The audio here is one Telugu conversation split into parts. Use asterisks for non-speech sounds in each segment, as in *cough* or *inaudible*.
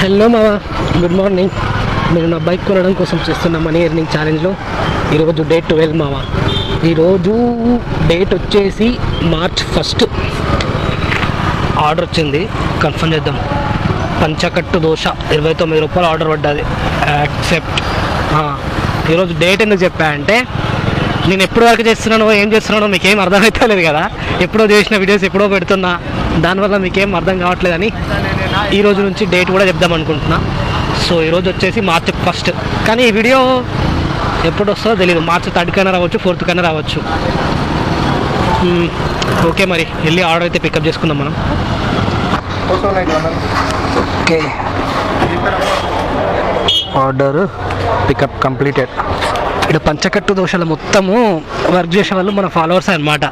హలో మావా గుడ్ మార్నింగ్. నేను నా బైక్ కొనడం కోసం చేస్తున్న మనీ ఎర్నింగ్ ఛాలెంజ్లో ఈరోజు డేట్ ట్వెల్వ్ మావా. ఈరోజు డేట్ వచ్చేసి మార్చ్ ఫస్ట్. ఆర్డర్ వచ్చింది కన్ఫర్మ్ చేద్దాం. పంచకట్టు దోశ ఇరవై తొమ్మిది రూపాయలు ఆర్డర్ పడ్డది. యాక్సెప్ట్. ఈరోజు డేట్ ఎందుకు చెప్పా అంటే నేను ఎప్పుడు వరకు చేస్తున్నానో ఏం చేస్తున్నానో మీకేం అర్థమవుతలేదు కదా. ఎప్పుడో చేసిన వీడియోస్ ఎప్పుడో పెడుతున్నా దానివల్ల మీకేం అర్థం కావట్లేదని ఈ రోజు నుంచి డేట్ కూడా చెప్దాం అనుకుంటున్నా. సో ఈరోజు వచ్చేసి మార్చ్ ఫస్ట్ కానీ ఈ వీడియో ఎప్పుడు వస్తుందో తెలియదు మార్చ్ థర్డ్ కన్నా రావచ్చు ఫోర్త్ కన్నా రావచ్చు. ఓకే మరి వెళ్ళి ఆర్డర్ అయితే పికప్ చేసుకుందాం మనం. ఓకే. ఆర్డర్ పికప్ కంప్లీటెడ్ ఇక్కడ పంచకట్టు దోశలు మొత్తము వర్క్ చేసే వాళ్ళు మన ఫాలోవర్స్ అన్నమాట.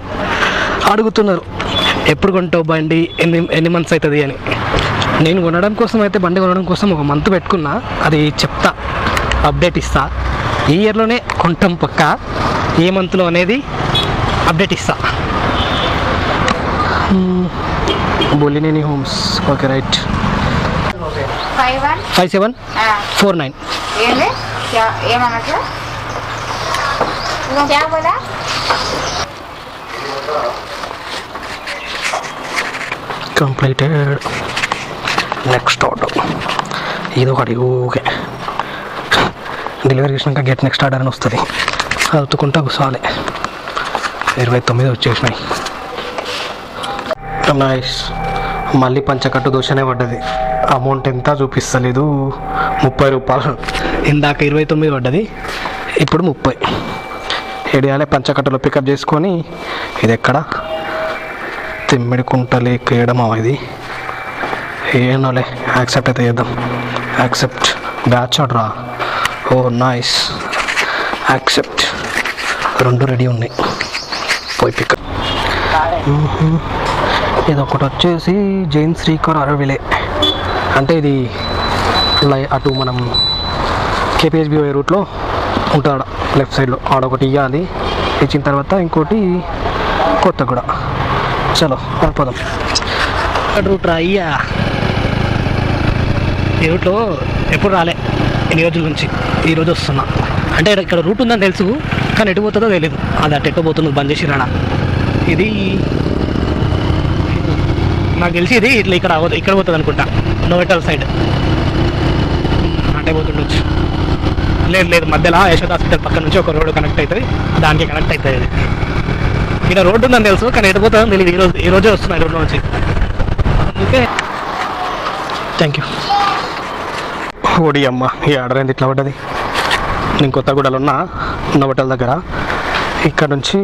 అడుగుతున్నారు ఎప్పుడు కొంటావు బండి? ఎన్ని ఎన్ని మంత్స్ అవుతుంది అని. నేను కొనడం కోసం అయితే బండి కొనడం కోసం ఒక మంత్ పెట్టుకున్నా అది చెప్తా అప్డేట్ ఇస్తా. ఈ ఇయర్లోనే కొంటాం పక్క ఏ మంత్లో అనేది అప్డేట్ ఇస్తా. Bollineni Homes. Okay right. Five seven. Four nine. నువ్వు తేవదా కంప్లీటెడ్ నెక్స్ట్ ఆర్డర్ ఇది ఒకటి ఓకే డెలివరీ చేసినాక గెట్ నెక్స్ట్ ఆర్డర్ అని వస్తుంది. చదువుకుంటా సాలే ఇరవై తొమ్మిది వచ్చేసినాయి. నైస్ మళ్ళీ పంచకట్టు దోషనే పడ్డది. అమౌంట్ ఎంత చూపిస్తలేదు. ముప్పై రూపాయలు. ఇందాక ఇరవై తొమ్మిది పడ్డది. ఇప్పుడు ముప్పై. ఏడియాలే పంచకట్టలో పికప్ చేసుకొని ఇది ఎక్కడ తిమ్మిడి కుంటలే కేయడమా ఇది? ఏనోలే యాక్సెప్ట్ అయితే చేద్దాం. యాక్సెప్ట్ బ్యాచ్ ఆర్డరా ఓ నైస్ యాక్సెప్ట్ రెండు రెడీ ఉన్నాయి. పోయి పికప్ ఇది ఒకటి వచ్చేసి జైన్ శ్రీకర్ అరవిలే. అంటే ఇది లై అటు మనం కేపిహెచ్బి రూట్లో ఉంటాడు. లెఫ్ట్ సైడ్లో ఆడొకటి ఇవ్వాలి ఇచ్చిన తర్వాత ఇంకోటి కొత్త కూడా చలో వెళ్ళిపోదాం రూట్ రా అయ్యా. ఈ రూట్లో ఎప్పుడు రాలే ఎన్ని రోజుల నుంచి. ఈ రోజు వస్తున్నా. అంటే ఇక్కడ రూట్ ఉందని తెలుసు కానీ ఎటు పోతుందో తెలియదు అది అటు ఎటు పోతుందో బంద్ చేసి రాడా ఇది నాకు తెలిసి ఇది ఇట్లా ఇక్కడ ఇక్కడ పోతుంది అనుకుంటా. Novotel side. అంటే పోతుండొచ్చు. లేదు లేదు మధ్యలో యశోద హాస్పిటల్ పక్క నుంచి ఒక రోడ్డు కనెక్ట్ అవుతుంది. దానికి కనెక్ట్ అవుతుంది. ఇది ఇక్కడ రోడ్డు ఉందని తెలుసు కానీ ఎటు పోతుందో తెలియదు ఈరోజు ఈ రోజే వస్తున్నాయి రోడ్డు నుంచి. ఓకే. థ్యాంక్ యూ ఓడి అమ్మ ఈ ఆర్డర్ ఏంది? ఇట్లా పడ్డది. నేను కొత్తగూడలో ఉన్నా నవటల్ దగ్గర. ఇక్కడ నుంచి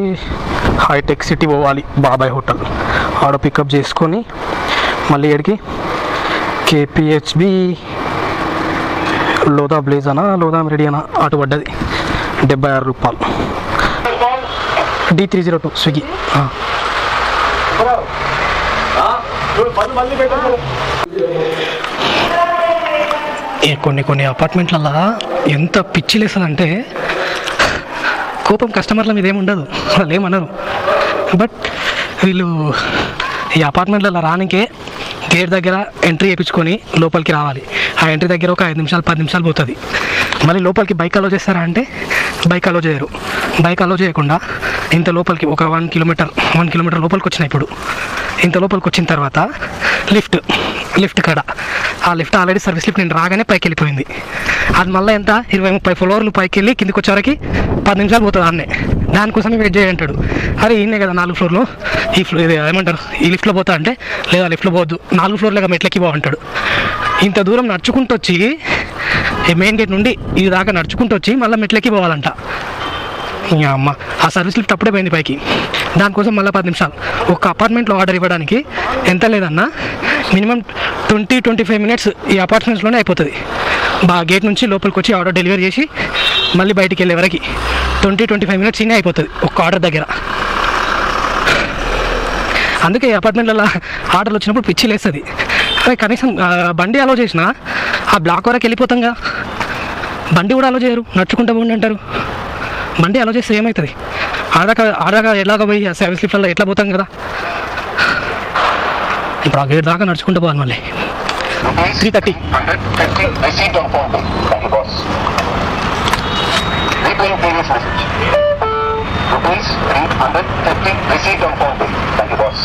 హైటెక్ సిటీ పోవాలి బాబాయ్ హోటల్. ఆడ పికప్ చేసుకొని మళ్ళీ ఎడికి కేపిహెచ్బి లోదా బ్లేజ్ అనా లోదా రెడీ అనా? అటు పడ్డది. డెబ్బై ఆరు రూపాయలు. D three zero two Swiggy. కొన్ని కొన్ని అపార్ట్మెంట్లలో ఎంత పిచ్చి లేస్తుందంటే కోపం కస్టమర్ల మీద ఏముండదు వాళ్ళు ఏమనరు బట్ వీళ్ళు ఈ అపార్ట్మెంట్లలో రానికే గేట్ దగ్గర ఎంట్రీ చేయించుకొని లోపలికి రావాలి. ఆ ఎంట్రీ దగ్గర ఒక ఐదు నిమిషాలు పది నిమిషాలు పోతుంది. మళ్ళీ లోపలికి బైక్ అలో చేస్తారా అంటే బైక్ అలో చేయరు. బైక్ అలో చేయకుండా ఇంత లోపలికి ఒక వన్ కిలోమీటర్ వన్ కిలోమీటర్ లోపలికి వచ్చిన ఇప్పుడు. ఇంత లోపలికి వచ్చిన తర్వాత లిఫ్ట్ లిఫ్ట్ కాడ. ఆ లిఫ్ట్ ఆల్రెడీ సర్వీస్ లిఫ్ట్ నేను రాగానే పైకి వెళ్ళిపోయింది. అది మళ్ళీ ఎంత? ఇరవై ముప్పై ఫ్లోర్లు పైకి వెళ్ళి కిందికి వచ్చేవరకు పది నిమిషాలు పోతుంది అన్నే దానికోసమే వెయిట్ చేయంటాడు అరే ఈయనే కదా నాలుగు ఫ్లోర్లు ఈ ఫ్లో ఇది ఏమంటారు? ఈ లిఫ్ట్లో పోతా అంటే లేదా లిఫ్ట్లో పోవద్దు. నాలుగు ఫ్లోర్లుగా మెట్లకి బాగుంటాడు ఇంత దూరం నడుచుకుంటూ వచ్చి మెయిన్ గేట్ నుండి ఇది దాకా నడుచుకుంటూ వచ్చి మళ్ళీ మెట్లకి పోవాలంట. ఇంకా అమ్మ ఆ సర్వీస్ లిఫ్ట్ అప్పుడే పోయింది పైకి. దానికోసం మళ్ళీ పది నిమిషాలు. ఒక అపార్ట్మెంట్లో ఆర్డర్ ఇవ్వడానికి ఎంత లేదన్నా minimum twenty twenty five minutes ఈ అపార్ట్మెంట్స్లోనే అయిపోతుంది. బా గేట్ నుంచి లోపలికి వచ్చి ఆర్డర్ డెలివరీ చేసి మళ్ళీ బయటికి వెళ్ళే వరకు ట్వంటీ ట్వంటీ ఫైవ్ మినిట్స్ ఇనే అయిపోతుంది ఒక్క ఆర్డర్ దగ్గర. అందుకే అపార్ట్మెంట్లలో ఆర్డర్లు వచ్చినప్పుడు పిచ్చి లేస్తుంది. కనీసం బండి అలో చేసిన ఆ బ్లాక్ వరకు వెళ్ళిపోతాంగా. బండి కూడా అలో చేయరు నడుచుకుంటూ పోండి అంటారు. బండి అలో చేస్తే ఏమవుతుంది ఆడాక ఆడాక ఎలాగ పోయి ఆ సర్వీస్ లిఫ్ట్లో ఎట్లా పోతాం కదా? ఇప్పుడు ఆ గేట్ దాకా నడుచుకుంటూ పోవాలి మళ్ళీ. Three thirty 150 receipt on phone pay. Thank you, boss. Repaying previous message. Rupees 350 receipt on phone. Thank you, boss.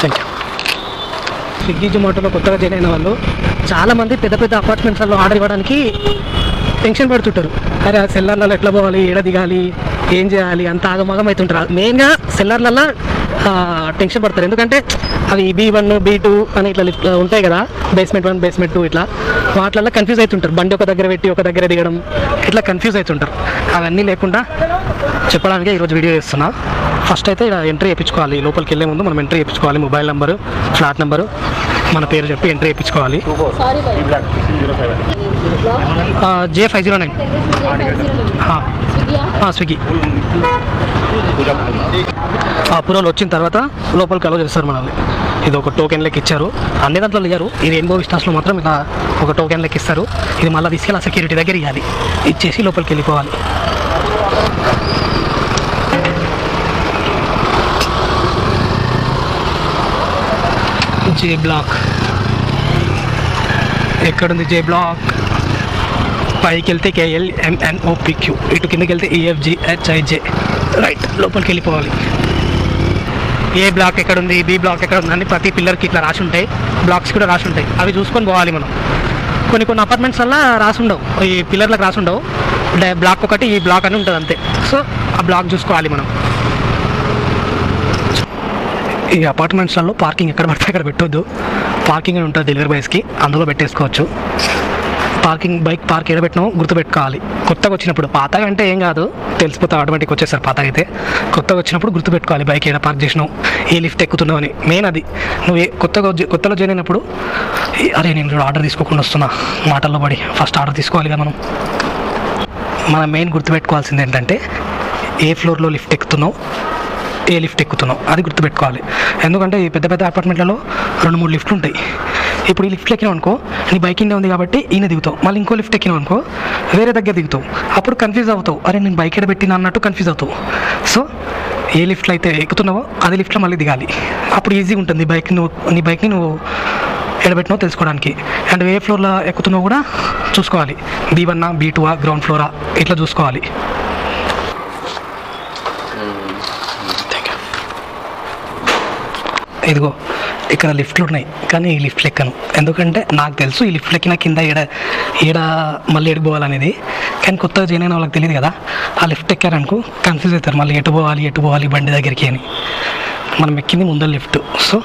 Thank you Swiggy జొమాటోలో కొత్తగా జాయిన్ అయిన వాళ్ళు చాలామంది పెద్ద పెద్ద అపార్ట్మెంట్స్లలో ఆర్డర్ ఇవ్వడానికి టెన్షన్ పడుతుంటారు అరే ఆ సెల్లర్లలో ఎట్లా పోవాలి ఏడ దిగాలి ఏం చేయాలి? అంత ఆగమాగం అవుతుంటారు. మెయిన్గా సెల్లర్లలో టెన్షన్ పడతారు. ఎందుకంటే అవి బీ వన్ బీ టూ అని ఇట్లా లిఫ్ట్ ఉంటాయి కదా. బేస్మెంట్ వన్ బేస్మెంట్ టూ ఇట్లా. వాటిలలో కన్ఫ్యూజ్ అవుతుంటారు. బండి ఒక దగ్గర పెట్టి ఒక దగ్గర దిగడం. ఇట్లా కన్ఫ్యూజ్ అవుతుంటారు. అవన్నీ లేకుండా చెప్పడానికే ఈరోజు వీడియో చేస్తున్నా. ఫస్ట్ అయితే ఇక్కడ ఎంట్రీ చేయించుకోవాలి. లోపలికి వెళ్ళే ముందు మనం ఎంట్రీ చేయించుకోవాలి. మొబైల్ నెంబరు ఫ్లాట్ నెంబరు మన పేరు చెప్పి ఎంట్రీ చేయించుకోవాలి. J five zero nine Swiggy. పురోలు వచ్చిన తర్వాత లోపలికి అలో చేస్తారు మనల్ని. ఇది ఒక టోకెన్ లెక్క ఇచ్చారు. అన్ని దాంట్లో ఇయ్యారు ఈ రెయిన్బో విస్టాస్లో మాత్రం ఇలా ఒక టోకెన్ లెక్క ఇస్తారు. ఇది మళ్ళీ తీసుకెళ్ళి సెక్యూరిటీ దగ్గర ఇవ్వాలి ఇచ్చేసి లోపలికి వెళ్ళిపోవాలి. జే బ్లాక్ ఎక్కడుంది జే బ్లాక్ పైకి వెళ్తే కేఎల్ ఎంఎన్ఓపిక్యూ ఇటు కిందకి వెళ్తే ఈఎఫ్జి హెచ్ఐజే రైట్ లోపలికి వెళ్ళిపోవాలి ఏ బ్లాక్ ఎక్కడ ఉంది బి బ్లాక్ ఎక్కడ ఉంది అని ప్రతి పిల్లర్కి ఇట్లా రాసి ఉంటాయి బ్లాక్స్ కూడా రాసి ఉంటాయి అవి చూసుకొని పోవాలి మనం. కొన్ని కొన్ని అపార్ట్మెంట్స్ వల్ల రాసి ఉండవు ఈ పిల్లర్లకు రాసి ఉండవు బ్లాక్ ఒకటి ఈ బ్లాక్ అని ఉంటుంది అంతే. సో ఆ బ్లాక్ చూసుకోవాలి మనం. ఈ అపార్ట్మెంట్స్లలో పార్కింగ్ ఎక్కడ పడితే అక్కడ పెట్టొద్దు. పార్కింగ్ అని ఉంటుంది డెలివరీ బాయ్స్కి అందులో పెట్టేసుకోవచ్చు. పార్కింగ్ బైక్ పార్క్ ఎక్కడ గుర్తుపెట్టుకోవాలి. కొత్తగా వచ్చినప్పుడు పాతగా అంటే ఏం కాదు తెలిసిపోతే ఆటోమేటిక్ వచ్చేసారు పాతగా అయితే కొత్తగా వచ్చినప్పుడు గుర్తుపెట్టుకోవాలి బైక్ ఏడ పార్క్ చేసినావు ఏ లిఫ్ట్ ఎక్కుతున్నావు అని. మెయిన్ అది. నువ్వు ఏ- కొత్తగా కొత్తలో జాయిన్ అయినప్పుడు అరే నేను ఆర్డర్ తీసుకోకుండా వస్తున్నా మాటల్లో పడి ఫస్ట్ ఆర్డర్ తీసుకోవాలి కదా మనం. మనం మెయిన్ గుర్తుపెట్టుకోవాల్సింది ఏంటంటే ఏ ఫ్లోర్లో లిఫ్ట్ ఎక్కుతున్నావు ఏ లిఫ్ట్ ఎక్కుతున్నావు అది గుర్తుపెట్టుకోవాలి. ఎందుకంటే ఈ పెద్ద పెద్ద అపార్ట్మెంట్లలో రెండు మూడు లిఫ్ట్లు ఉంటాయి. ఇప్పుడు ఈ లిఫ్ట్ ఎక్కినావు అనుకో నీ బైక్ ఇండే ఉంది కాబట్టి ఈయన దిగుతావు. మళ్ళీ ఇంకో లిఫ్ట్ ఎక్కినావు అనుకో వేరే దగ్గర దిగుతావు. అప్పుడు కన్ఫ్యూజ్ అవుతావు. అరే నేను బైక్ ఎడ పెట్టినా అన్నట్టు కన్ఫ్యూజ్ అవుతావు. సో ఏ లిఫ్ట్లో అయితే ఎక్కుతున్నావో అది లిఫ్ట్లో మళ్ళీ దిగాలి. అప్పుడు ఈజీగా ఉంటుంది బైక్ నువ్వు నీ బైక్ని నువ్వు ఎడబెట్టినావు తెలుసుకోవడానికి. అండ్ ఏ ఫ్లోర్లో ఎక్కుతున్నావు కూడా చూసుకోవాలి. బీ వన్నా బీ టూవా గ్రౌండ్ ఫ్లోరా ఇట్లా చూసుకోవాలి. యూ ఇదిగో ఇక్కడ లిఫ్ట్లు ఉన్నాయి. కానీ ఈ లిఫ్ట్లు ఎక్కను ఎందుకంటే నాకు తెలుసు ఈ లిఫ్ట్లు ఎక్కిన కింద ఈడ ఈడ మళ్ళీ ఎటు పోవాలనేది. కానీ కొత్తగా జాయిన్ అయిన వాళ్ళకి తెలియదు కదా. ఆ లిఫ్ట్ ఎక్కారనుకో కన్ఫ్యూజ్ అవుతారు. మళ్ళీ ఎటు పోవాలి ఎటు పోవాలి బండి దగ్గరికి అని. మనం ఎక్కింది ముందర లిఫ్ట్ సో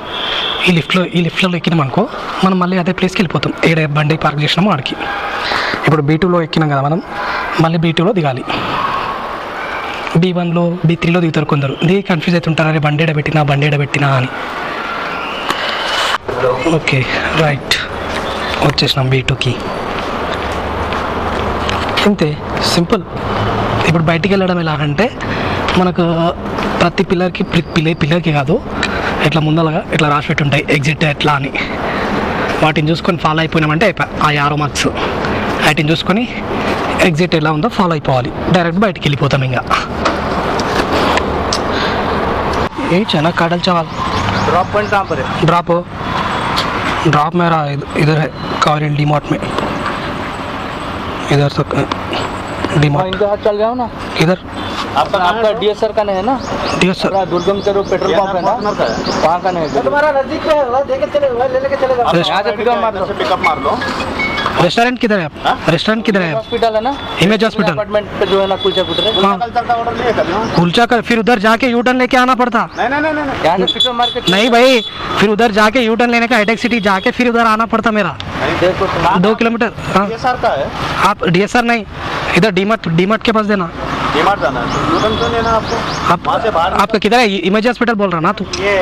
ఈ లిఫ్ట్లో ఈ లిఫ్ట్లలో ఎక్కినాం అనుకో మనం మళ్ళీ అదే ప్లేస్కి వెళ్ళిపోతాం. ఏడ బండి పార్క్ చేసినామో ఆడికి. ఇప్పుడు బీ టూలో ఎక్కినాం కదా మనం. మళ్ళీ బీ టూలో దిగాలి. బీ వన్లో బీ త్రీలో దిగుతారు కొందరు. దిగి కన్ఫ్యూజ్ అవుతుంటారు. అరే బండి ఎడబెట్టినా బండి ఎడబెట్టినా అని. Okay right. వచ్చేసినాం బీ టూకి అంతే సింపుల్. ఇప్పుడు బయటికి వెళ్ళడం ఎలా అంటే మనకు ప్రతి పిల్లర్కి పిల్లే పిల్లర్కి కాదు ఇట్లా ముందలగా ఇట్లా రాసి పెట్టుంటాయి ఎగ్జిట్ ఎట్లా అని. వాటిని చూసుకొని ఫాలో అయిపోయినామంటే ఆ యారో మార్క్స్ వాటిని చూసుకొని ఎగ్జిట్ ఎలా ఉందో ఫాలో అయిపోవాలి. డైరెక్ట్ బయటికి వెళ్ళిపోతాం ఇంకా ఏ చాలా కాడలు చావాలి డ్రాప్ డ్రాప్ ड्रॉप मेरा इधर है कावरियल डी मार्ट में। इधर तक डी मार्ट इनके हाथ चल जाओ ना? इधर। आपका आपका डीएसआर का नहीं है ना? डीएसआर। दुर्गम चरो पेट्रोल पंप है ना? वहाँ का नहीं है। तुम्हारा नज़दीक में है देखे चले ले लेके चलेगा यहाँ से पिकअप मार दो पिकअप मार लो। रेस्टोरेंट किधर है आप? रेस्टोरेंट किधर है आप? हॉस्पिटल है ना? इमेज हॉस्पिटल अपार्टमेंट पे जो है ना कुलचा कुटर है। हाँ। का ऑर्डर लिए कर कुलचा कर फिर उधर जाके यू टर्न लेके आना पड़ता। नहीं नहीं नहीं नहीं यहाँ से पिकअप मार नहीं भाई फिर उधर जाके यू टर्न लेने का हाईटेक सिटी जाके फिर उधर आना पड़ता मेरा। दो किलोमीटर हाँ। है। आप डी नहीं इधर डीमट डीमट के पास देना। डीमार्ट जाना है। यूटर्न क्यों लेना आपको? आप वहाँ से बाहर आपका किधर है? इमेज हॉस्पिटल बोल रहा ना तू। ये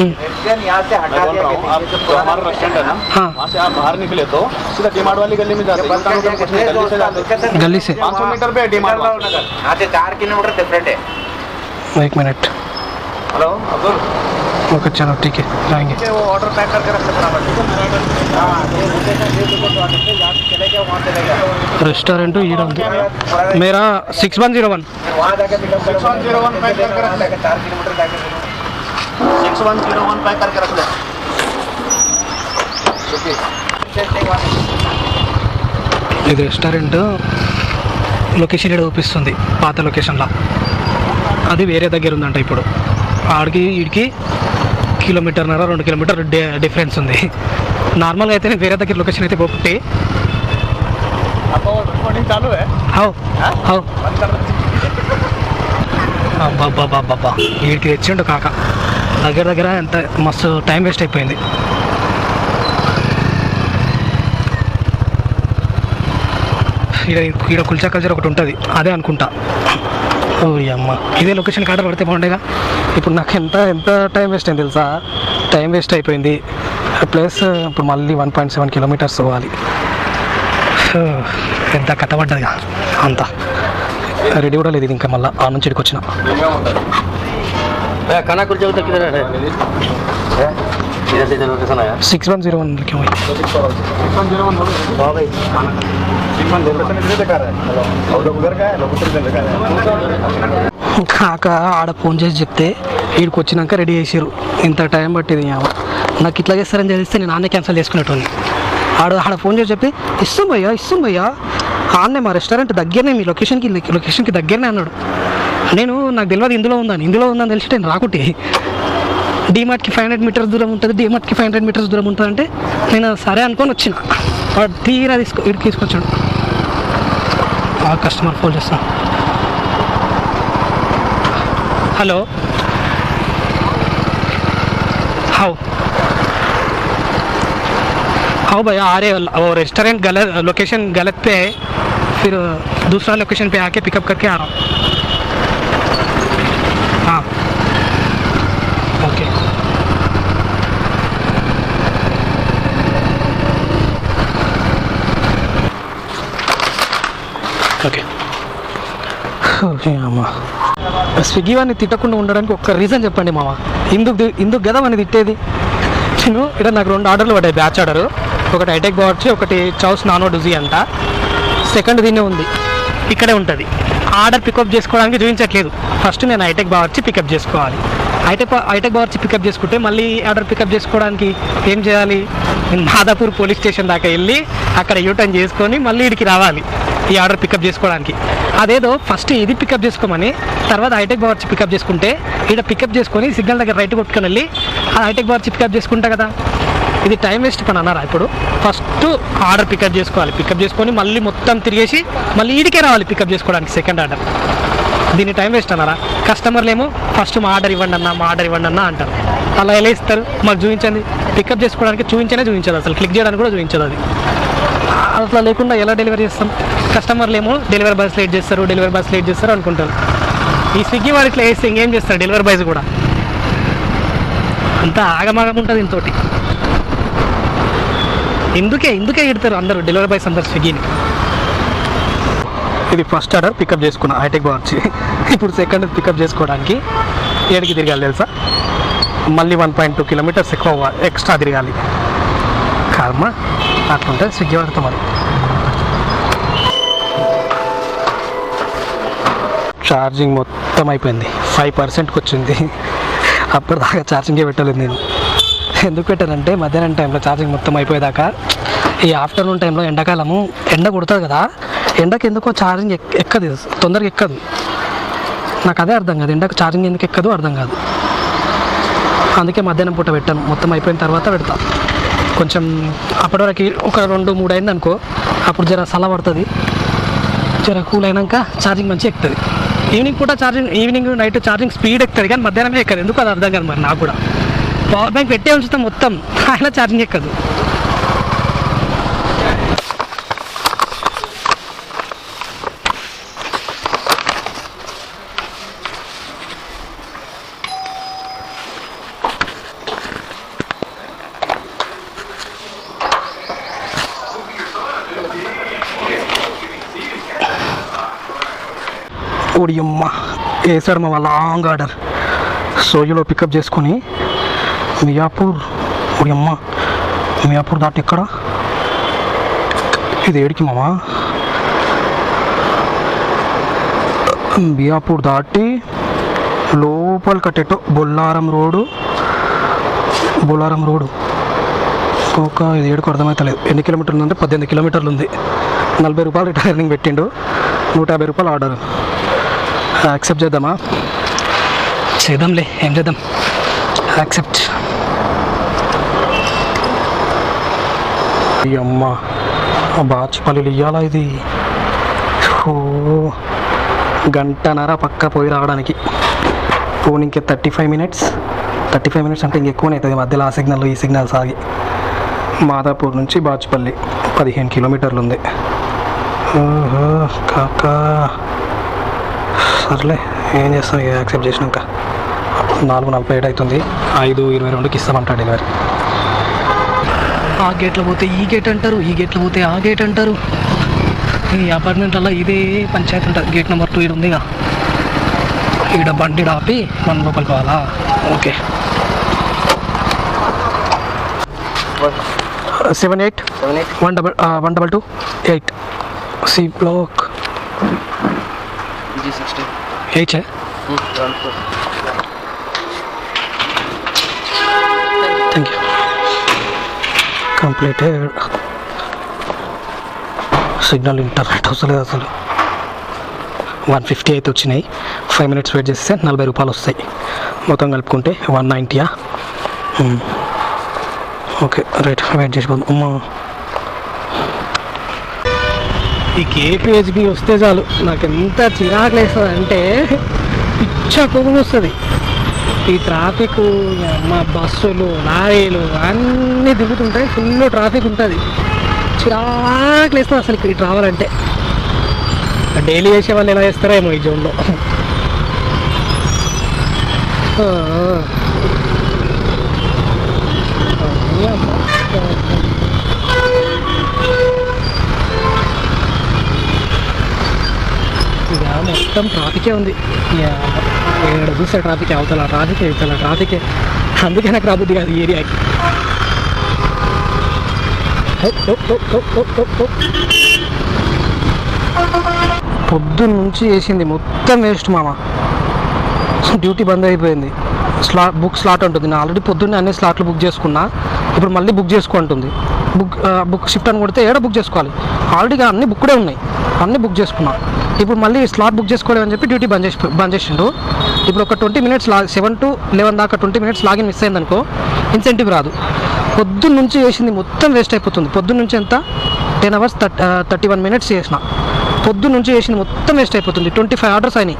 हम्म। रेस्टोरेंट यहाँ से हटा दिया आप जो हमारा रेस्टोरेंट है ना हाँ। वहाँ से आप बाहर निकले तो सीधा डीमार्ट वाली गली में जाते हैं। नहीं गली से जाते गली से। पाँच सौ मीटर पे डीमार्ट यहाँ से चार किलोमीटर डिफरेंट है। एक मिनट। हेलो अब्दुल। ఓకే చలో ठीक है जाएंगे वो ऑर्डर पैक करके रखते बराबर हाँ ये लोकेशन दे दो तो आगे यहाँ से चले गए वहाँ चले गए రెస్టారెంట్ ఈడ ఉంది మేరా సిక్స్ వన్ జీరో వన్ वहाँ जाके pickup six one zero one pack करके रख ले चार किलोमीटर जाके six one zero one pack करके रख ले ఇది రెస్టారెంట్ లొకేషన్ ఇక్కడ చూపిస్తుంది పాత లొకేషన్లో అది వేరే దగ్గర ఉందంట ఇప్పుడు ఆడికి వీడికి కిలోమీటర్ నర రెండు కిలోమీటర్ డిఫరెన్స్ ఉంది. నార్మల్గా అయితే నేను వేరే దగ్గర లొకేషన్ అయితే పోపట్టి. వీటికి తెచ్చిండు కాక. దగ్గర దగ్గర ఎంత మస్తు టైం వేస్ట్ అయిపోయింది. ఇక్కడ ఈడ కుల్చా కల్చర్ ఒకటి ఉంటుంది. అదే అనుకుంటా. ఓ అమ్మ ఇదే లొకేషన్ కాడ పడితే బాగుండేగా? ఇప్పుడు నాకు ఎంత ఎంత టైం వేస్ట్ అయింది తెలుసా? టైం వేస్ట్ అయిపోయింది. ప్లస్ ఇప్పుడు మళ్ళీ వన్ పాయింట్ సెవెన్ కిలోమీటర్స్ పోవాలి. ఎంత కట్టబడ్డదిగా అంత. రెడీ కూడా లేదు ఇంకా మళ్ళీ. ఆ నుంచి ఇక్కడికి వచ్చిన. సిక్స్ వన్ జీరో వన్కి వన్ కాక ఆడ ఫోన్ చేసి చెప్తే వీడికి వచ్చినాక రెడీ చేసారు ఇంత టైం పట్టింది నాకు ఇట్లా చేస్తారని తెలిస్తే నేను ఆన్నే క్యాన్సిల్ చేసుకునేటోని ఆడ ఆడ ఫోన్ చేసి చెప్పి ఇస్తాం భయ్యా ఇస్తాం భయ్యా ఆన్నే మా రెస్టారెంట్ దగ్గరనే మీ లొకేషన్కి లొకేషన్కి దగ్గరనే అన్నాడు. నేను నాకు తెలియదు ఇందులో ఉందని ఇందులో ఉందని తెలిసి నేను రాకుంటే డిమార్ట్కి ఫైవ్ హండ్రెడ్ మీటర్స్ దూరం ఉంటుంది డిమార్ట్కి ఫైవ్ హండ్రెడ్ మీటర్స్ దూరం ఉంటుందంటే నేను సరే అనుకొని వచ్చిన. వాడు తీరా తీసుకో ఇడికి తీసుకొచ్చాడు. కస్టమర్ ఫోన్ చేస్తాను. हेलो हाउ हाउ भैया आ रहे वो रेस्टोरेंट गलत लोकेशन गलत पे है। फिर दूसरा लोकेशन पे आके पिकअप करके आ रहा हूँ। हाँ। ओके ओके ओके స్విగ్గీ వాడిని తిట్టకుండా ఉండడానికి ఒక్క రీజన్ చెప్పండి మామ. ఇందుకు ఇందుకు కదా వాడిని తిట్టేది? నేను ఇక్కడ నాకు రెండు ఆర్డర్లు పడ్డాయి బ్యాచ్ ఆర్డర్. ఒకటి హైటెక్ బావర్చి ఒకటి చౌస్ నానో డుజీ అంట. సెకండ్ దీన్నే ఉంది. ఇక్కడే ఉంటుంది. ఆర్డర్ పికప్ చేసుకోవడానికి చూపించట్లేదు. ఫస్ట్ నేను హైటెక్ బావర్చి పికప్ చేసుకోవాలి. హైటెక్ హైటెక్ బావర్చి పికప్ చేసుకుంటే మళ్ళీ ఆర్డర్ పికప్ చేసుకోవడానికి ఏం చేయాలి? నేను మాదాపూర్ పోలీస్ స్టేషన్ దాకా వెళ్ళి అక్కడ యూటర్న్ చేసుకొని మళ్ళీ ఇడికి రావాలి. ఈ ఆర్డర్ పికప్ చేసుకోవడానికి. అదేదో ఫస్ట్ ఇది పికప్ చేసుకోమని తర్వాత హైటెక్ బావర్చి పికప్ చేసుకుంటే ఇక్కడ పికప్ చేసుకొని సిగ్నల్ దగ్గర రైట్ కొట్టుకొని వెళ్ళి ఆ హైటెక్ బావర్చి పికప్ చేసుకుంటా కదా. ఇది టైం వేస్ట్ పని అన్నారా ఇప్పుడు? ఫస్ట్ ఆర్డర్ పికప్ చేసుకోవాలి. పికప్ చేసుకొని మళ్ళీ మొత్తం తిరిగేసి మళ్ళీ ఈడికే రావాలి పికప్ చేసుకోవడానికి సెకండ్ ఆర్డర్. దీన్ని టైం వేస్ట్ అన్నారా? కస్టమర్లు ఏమో ఫస్ట్ మా ఆర్డర్ ఇవ్వండి అన్న మా ఆర్డర్ ఇవ్వండి అన్న అంటారు. అలా ఎలా ఇస్తారు? మాకు చూపించండి. పికప్ చేసుకోవడానికి చూపించనే చూపించదు. అసలు క్లిక్ చేయడానికి కూడా చూపించదు అది. అట్లా లేకుండా ఎలా డెలివరీ చేస్తాం? కస్టమర్లు ఏమో డెలివరీ బాయ్స్ లేట్ చేస్తారు డెలివరీ బాయ్స్ లేట్ చేస్తారు అనుకుంటారు. ఈ స్విగ్గీ వాడు ఇట్లా వేస్తే ఇంకేం చేస్తారు డెలివరీ బాయ్స్ కూడా? అంతా ఆగమాగం ఉంటుంది ఇంతోటి. ఇందుకే ఇందుకే ఇడతారు అందరూ డెలివరీ బాయ్స్ అందరు స్విగ్గీని. ఇది ఫస్ట్ ఆర్డర్ పికప్ చేసుకున్నా హైటెక్ వచ్చి. ఇప్పుడు సెకండ్ పికప్ చేసుకోవడానికి ఏడికి తిరగాలి తెలుసా? మళ్ళీ వన్ పాయింట్ టూ కిలోమీటర్స్ ఎక్కువ ఎక్స్ట్రా తిరగాలి. కర్మ. అట్లుంటే స్విగ్గీ వాడితో ఛార్జింగ్ మొత్తం అయిపోయింది. ఫైవ్ పర్సెంట్కి వచ్చింది. అప్పటిదాకా ఛార్జింగే పెట్టలేదు నేను. ఎందుకు పెట్టానంటే మధ్యాహ్నం టైంలో ఛార్జింగ్ మొత్తం అయిపోయేదాకా ఈ ఆఫ్టర్నూన్ టైంలో ఎండాకాలము ఎండ కొడుతుంది కదా ఎండకి ఎందుకో ఛార్జింగ్ ఎక్- ఎక్కదు తొందరగా ఎక్కదు. నాకు అదే అర్థం కాదు. ఎండకు ఛార్జింగ్ ఎందుకు ఎక్కదు అర్థం కాదు. అందుకే మధ్యాహ్నం పూట పెట్టాను. మొత్తం అయిపోయిన తర్వాత పెడతా. కొంచెం అప్పటి వరకు ఒక రెండు మూడు అయింది అనుకో అప్పుడు జర సల పడుతుంది జర కూల్ అయినాక ఛార్జింగ్ మంచిగా ఎక్కుతుంది. ఈవినింగ్ పూట charging evening night charging speed ఎక్కుతుంది కానీ మధ్యాహ్నమే ఎక్కదు ఎందుకు అది అర్థం కాదు మరి నాకు కూడా. పవర్ బ్యాంక్ పెట్టే ఉంచుతాం మొత్తం. *laughs* అయినా ఛార్జింగ్ ఎక్కదు. ఒడియమ్మ వేసాడు మా లాంగ్ ఆర్డర్ సోజులో పికప్ చేసుకొని మియాపూర్ ఒడియమ్మ మియాపూర్ దాటి ఎక్కడ? ఇది ఏడికి మామా? బియాపూర్ దాటి లోపల కట్టేటో బొల్లారం రోడ్డు బొల్లారం రోడ్డు ఒక ఇది ఏడుకు అర్థమవుతలేదు ఎన్ని కిలోమీటర్లు ఉందంటే పద్దెనిమిది కిలోమీటర్లు ఉంది. నలభై రూపాయలు రిటైరింగ్ పెట్టిండు. నూట యాభై రూపాయలు ఆర్డర్ యాక్సెప్ట్ చేద్దామా? చేద్దాంలే ఏం చేద్దాం? యాక్సెప్ట్. అమ్మ బాచిపల్లిలు ఇయ్యాలా ఇది? ఓ గంటన్నర పక్క పోయి రావడానికి. ఫోన్ ఇంకే thirty five minutes thirty five minutes అంటే ఇంకెక్కువనే అవుతుంది మధ్యలో ఆ సిగ్నల్ ఈ సిగ్నల్ సాగి. మాదాపూర్ నుంచి బాచుపల్లి పదిహేను కిలోమీటర్లు ఉంది. ఓహో కాకా. సర్లే ఏం చేస్తాం? ఇక యాక్సెప్ట్ చేసినాక? నాలుగు నలభై ఏడు అవుతుంది. ఐదు ఇరవై రెండుకి ఇస్తామంట డెలివరీ. ఆ గేట్లో పోతే ఈ గేట్ అంటారు ఈ గేట్లో పోతే ఆ గేట్ అంటారు. ఈ అపార్ట్మెంట్లలో ఇదే పంచాయతీ ఉంటుంది. గేట్ నెంబర్ టూ ఇది ఉందిగా. ఈడ బండి ఆపి మనం లోపలికి పోవాలా? Okay. Seven eight seven eight. One double one double two eight. C block. G sixty eight thank you completed signal internet వస్తలేదు అసలు. వన్ ఫిఫ్టీ అయితే వచ్చినాయి. ఫైవ్ మినిట్స్ వెయిట్ చేస్తే నలభై రూపాయలు వస్తాయి. మొత్తం కలుపుకుంటే వన్ నైంటీయా ఓకే రైట్ వెయిట్ చేసిపోదాం అమ్మా. ఈ కేపీహెచ్బి వస్తే చాలు. నాకు ఎంత చిరాకు లేస్తుంది అంటే పిచ్చ కోపం వస్తుంది. ఈ ట్రాఫిక్ మా బస్సులు లారీలు అన్నీ దిగుతుంటాయి. ఫుల్ ట్రాఫిక్ ఉంటుంది. చిరాకు లేస్తుంది అసలు ఇక్కడ అంటే. డైలీ చేసే వాళ్ళు ఎలా చేస్తారేమో ఈ జోన్లో. ఆ. yeah అమ్మ. ఇక మొత్తం ట్రాఫికే ఉంది. ఇక్కడ చూస్తే చూసే ట్రాఫిక్ అవతల ట్రాఫిక్ ఇవతల ట్రాఫికే. అందుకే నాకు రాబుద్ది కాదు ఈ ఏరియాకి. పొద్దున్న నుంచి వేసింది మొత్తం వేస్ట్ మామ. డ్యూటీ బంద్ అయిపోయింది. స్లాట్ బుక్ స్లాట్ ఉంటుంది. నేను ఆల్రెడీ పొద్దున్నే అన్ని స్లాట్లు బుక్ చేసుకున్నా. ఇప్పుడు మళ్ళీ బుక్ చేసుకుంటుంది బుక్ బుక్ షిఫ్ట్ అని కొడితే ఏడ బుక్ చేసుకోవాలి? ఆల్రెడీగా అన్ని బుక్డే ఉన్నాయి. అన్నీ బుక్ చేసుకున్నా. ఇప్పుడు మళ్ళీ స్లాట్ బుక్ చేసుకోలేమని అని చెప్పి డ్యూటీ బంద్ చేసి బంద్ చేసిండు ఇప్పుడు ఒక ట్వంటీ మినిట్స్ లా సెవెన్ టు లెవెన్ దాకా ట్వంటీ మినిట్స్ లాగిన్ మిస్ అయింది అనుకో ఇన్సెంటివ్ రాదు. పొద్దున్న నుంచి వేసింది మొత్తం వేస్ట్ అయిపోతుంది. పొద్దున్న నుంచి ఎంత? Ten hours thirty one minutes చేసిన. పొద్దున్న నుంచి వేసింది మొత్తం వేస్ట్ అయిపోతుంది. ట్వంటీ ఫైవ్ ఆర్డర్స్ అయినాయి.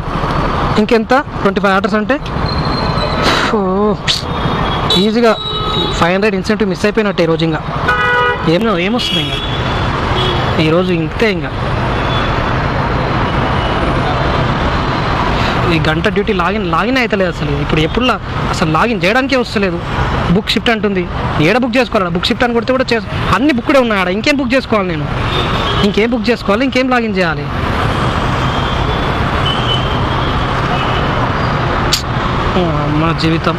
ఇంకెంత? ట్వంటీ ఫైవ్ ఆర్డర్స్ అంటే ఈజీగా ఫైవ్ హండ్రెడ్ ఇన్సెంటివ్ మిస్ అయిపోయినట్టే ఈరోజు ఇంకా. ఏం ఏమొస్తుంది ఇంకా? ఈరోజు ఇంతే ఇంకా. ఈ గంట డ్యూటీ లాగిన్ లాగిన్ అవుతలేదు అసలు. ఇప్పుడు ఎప్పుడు అసలు లాగిన్ చేయడానికే వస్తలేదు. బుక్ షిఫ్ట్ అంటుంది. ఏడ బుక్ చేసుకోవాలి? బుక్ షిఫ్ట్ అని కొడితే కూడా చేసు అన్ని బుక్డే ఉన్నాయి ఆడ ఇంకేం బుక్ చేసుకోవాలి నేను? ఇంకేం బుక్ చేసుకోవాలి? ఇంకేం లాగిన్ చేయాలి? మన జీవితం.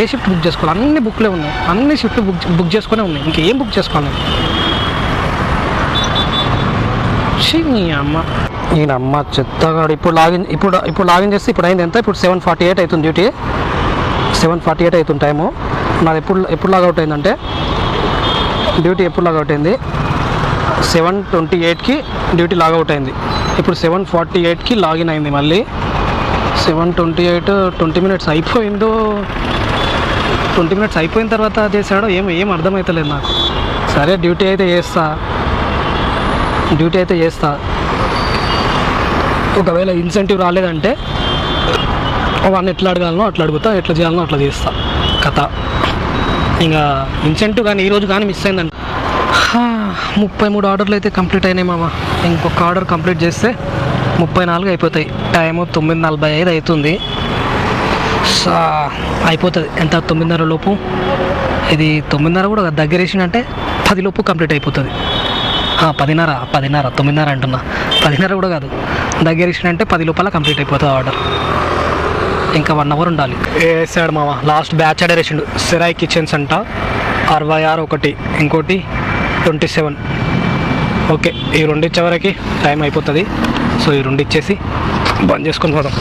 ఏ షిఫ్ట్ బుక్ చేసుకోవాలి? అన్ని బుక్లే ఉన్నాయి. అన్ని షిఫ్ట్లు బుక్ బుక్ చేసుకునే ఉన్నాయి. ఇంకేం బుక్ చేసుకోవాలి? నేను నీ అమ్మ. ఈయన అమ్మ చెత్తగాడు. ఇప్పుడు లాగిన్ ఇప్పుడు ఇప్పుడు లాగిన్ చేస్తే ఇప్పుడు అయింది ఎంత? ఇప్పుడు సెవెన్ ఫార్టీ ఎయిట్ అవుతుంది డ్యూటీ. సెవెన్ ఫార్టీ ఎయిట్ అవుతుంది టైము. నాది ఎప్పుడు ఎప్పుడు లాగౌట్ అయిందంటే? డ్యూటీ ఎప్పుడు లాగౌట్ అయింది? సెవెన్ ట్వంటీ ఎయిట్కి డ్యూటీ లాగౌట్ అయింది. ఇప్పుడు సెవెన్ ఫార్టీ ఎయిట్కి లాగిన్ అయింది మళ్ళీ. Seven twenty eight twenty minutes అయిపోయిందో? ట్వంటీ మినిట్స్ అయిపోయిన తర్వాత చేశాడో ఏం ఏం అర్థమవుతలేదు నాకు. సరే డ్యూటీ అయితే చేస్తా. డ్యూటీ అయితే చేస్తా. ఒకవేళ ఇన్సెంటివ్ రాలేదంటే వాడిని ఎట్లా అడగాలనో అట్లా అడుగుతా ఎట్లా చేయాలనో అట్లా చేస్తా. కథ. ఇంకా ఇన్సెంటివ్ కానీ ఈరోజు కానీ మిస్ అయిందండి ముప్పై మూడు ఆర్డర్లు అయితే కంప్లీట్ అయినాయి మామ. ఇంకొక ఆర్డర్ కంప్లీట్ చేస్తే ముప్పై నాలుగు అయిపోతాయి. టైము తొమ్మిది నలభై ఐదు అవుతుంది. సో అయిపోతుంది. ఎంత? తొమ్మిదిన్నర లోపు. ఇది తొమ్మిదిన్నర కూడా కాదు, దగ్గర వేసినంటే పది లోపు కంప్లీట్ అయిపోతుంది. పదిన్నర పదిన్నర తొమ్మిదిన్నర అంటున్నా. పదిన్నర కూడా కాదు. దగ్గర ఇచ్చినంటే పది లోపల కంప్లీట్ అయిపోతుంది ఆర్డర్ ఇంకా వన్ అవర్ ఉండాలి. వేసాడు మామ లాస్ట్ బ్యాచ్ ఆడే వేసిండు. సిరాయ్ కిచెన్స్ అంట. అరవై ఆరు ఒకటి ఇంకోటి ట్వంటీ సెవెన్ ఓకే ఈ రెండు ఇచ్చే వరకు టైం అయిపోతుంది. సో ఈ రెండు ఇచ్చేసి బంద్ చేసుకొని పోదాం.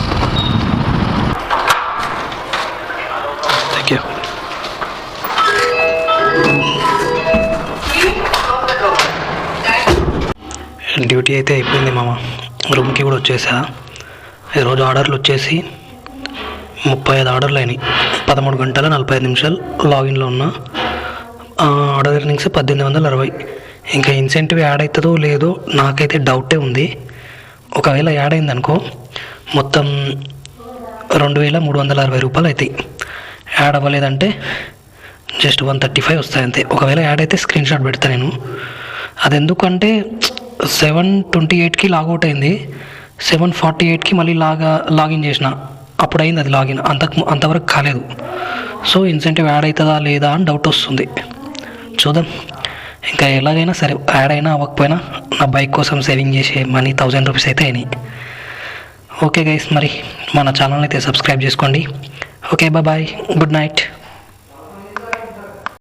డ్యూటీ అయితే అయిపోయింది మామ. రూమ్కి కూడా వచ్చేసా. ఈరోజు ఆర్డర్లు వచ్చేసి ముప్పై ఐదు ఆర్డర్లు అయినాయి. పదమూడు గంటల నలభై ఐదు నిమిషాలు లాగిన్లో ఉన్నా. ఆర్డర్ ఎర్నింగ్స్ పద్దెనిమిది వందల అరవై. ఇంకా ఇన్సెంటివ్ యాడ్ అవుతుందో లేదో నాకైతే డౌటే ఉంది. ఒకవేళ యాడ్ అయింది అనుకో మొత్తం రెండు వేల మూడు వందల అరవై రూపాయలు అవుతాయి యాడ్ అవ్వలేదంటే జస్ట్ వన్ థర్టీ ఫైవ్ వస్తాయి అంతే ఒకవేళ యాడ్ అయితే స్క్రీన్ షాట్ పెడతా నేను. అది ఎందుకంటే సెవెన్ ట్వంటీ ఎయిట్కి లాగౌట్ అయింది. సెవెన్ ఫార్టీ ఎయిట్కి మళ్ళీ లాగా లాగిన్ చేసిన. అప్పుడు అయింది అది లాగిన్. అంతకు అంతవరకు కాలేదు. సో ఇన్సెంటివ్ యాడ్ అవుతుందా లేదా అని డౌట్ వస్తుంది. చూద్దాం. ఇంకా ఎలాగైనా సరే యాడ్ అయినా అవ్వకపోయినా నా బైక్ కోసం సేవింగ్ చేసే మనీ థౌజండ్ రూపీస్ అయితే అయినాయి. ఓకే గైస్ మరి మన ఛానల్ అయితే సబ్స్క్రైబ్ చేసుకోండి. Okay bye. Good night.